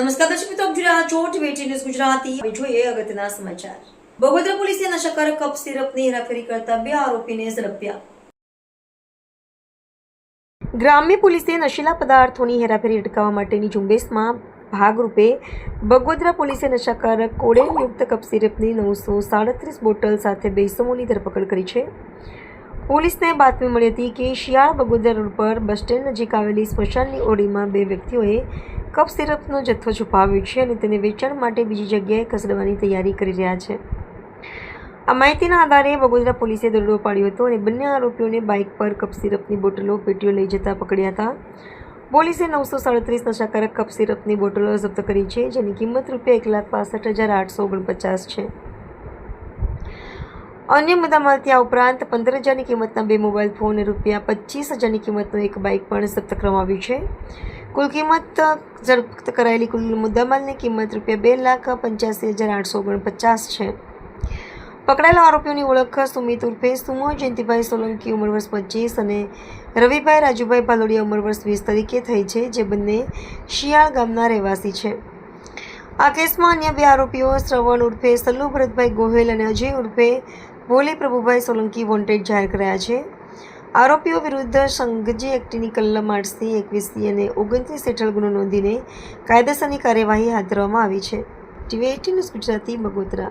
નમસ્કાર દર્શક મિત્રો, આપ જોઈ રહ્યા ન્યૂઝ ગુજરાતી. જોઈએ અગત્યના સમાચાર. બગોદરા પોલીસે નશાકારક કપ સિરપની હેરાફેરી કરતા બે આરોપીને ઝડપ્યા ગ્રામ્ય પોલીસે નશીલા પદાર્થોની હેરાફેરી અટકાવવા માટેની ઝુંબેશમાં ભાગરૂપે બગોદરા પોલીસે નશાકારક કોડેલયુક્ત કપ સિરપની નવસો સાડત્રીસ બોટલ સાથે બે ઇસમોની ધરપકડ કરી છે. પોલીસને બાતમી મળી હતી કે શિયાળ બગોદર રોડ પર બસ સ્ટેન્ડ નજીક આવેલી સ્મશાનની ઓડીમાં બે વ્યક્તિઓએ કપ સિરપનો જથ્થો છુપાવ્યો છે અને તેને વેચાણ માટે બીજી જગ્યાએ ખસેડવાની તૈયારી કરી રહ્યા છે. આ માહિતીના આધારે બગોદરા પોલીસે દરોડો પાડ્યો હતો અને બંને આરોપીઓને બાઇક પર કપ સિરપની બોટલો પેટીઓ લઈ જતા પકડ્યા હતા. પોલીસે નવસો સાડત્રીસ નશાકારક કપ સિરપની બોટલો જપ્ત કરી છે, જેની કિંમત રૂપિયા એક લાખ પાસઠ હજાર આઠસો ઓગણપચાસ છે. અન્ય મુદ્દામાં ત્યાં ઉપરાંત પંદર હજારની કિંમતના બે મોબાઈલ ફોન રૂપિયા પચીસ હજારની કિંમતનું એક બાઇક પણ જપ્ત કરવામાં આવ્યું છે. કુલ કિંમત જપ્ત કરાયેલી કુલ મુદ્દામાલની કિંમત રૂપિયા બે લાખ પંચ્યાસી હજાર આઠસો ઓગણપચાસ છે. પકડાયેલા આરોપીઓની ઓળખ સુમિત ઉર્ફે સુમો, જયંતિભાઈ સોલંકી ઉંમર વર્ષ પચીસ અને રવિભાઈ રાજુભાઈ પાલોડિયા ઉંમર વર્ષ વીસ તરીકે થઈ છે, જે બંને શિયાળ ગામના રહેવાસી છે. આ કેસમાં અન્ય બે આરોપીઓ શ્રવણ ઉર્ફે સલ્લુ ભરતભાઈ ગોહેલ અને અજય ઉર્ફે ભોલે પ્રભુભાઈ સોલંકી વોન્ટેડ જાહેર કર્યા છે. આરોપીઓ વિરુદ્ધ સંઘજી એક્ટની કલમ આઠથી એકવીસથી અને ઓગણત્રીસ હેઠળ ગુનો નોંધીને કાયદેસરની કાર્યવાહી હાથ ધરવામાં આવી છે. TV eighteen Gujarati Bagodara